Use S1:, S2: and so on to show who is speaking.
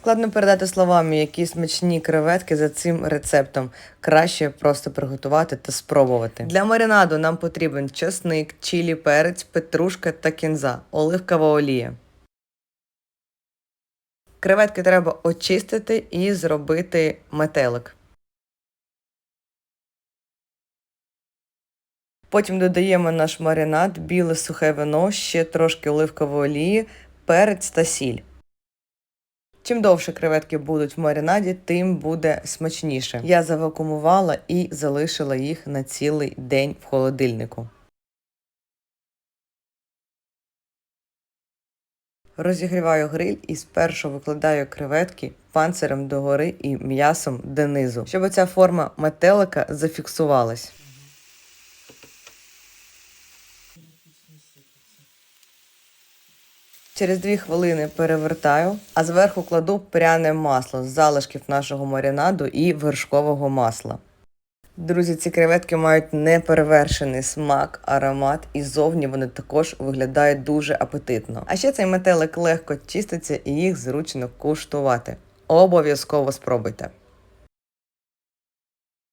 S1: Складно передати словами, які смачні креветки за цим рецептом. Краще просто приготувати та спробувати. Для маринаду нам потрібен чесник, чилі, перець, петрушка та кінза, оливкова олія. Креветки треба очистити і зробити метелик. Потім додаємо наш маринад, біле сухе вино, ще трошки оливкової олії, перець та сіль. Чим довше креветки будуть в маринаді, тим буде смачніше. Я завакумувала і залишила їх на цілий день в холодильнику. Розігріваю гриль і спершу викладаю креветки панцирем догори і м'ясом донизу, щоб ця форма метелика зафіксувалась. Через дві хвилини перевертаю, а зверху кладу пряне масло з залишків нашого маринаду і вершкового масла. Друзі, ці креветки мають неперевершений смак, аромат, і зовні вони також виглядають дуже апетитно. А ще цей метелик легко чиститься і їх зручно куштувати. Обов'язково спробуйте.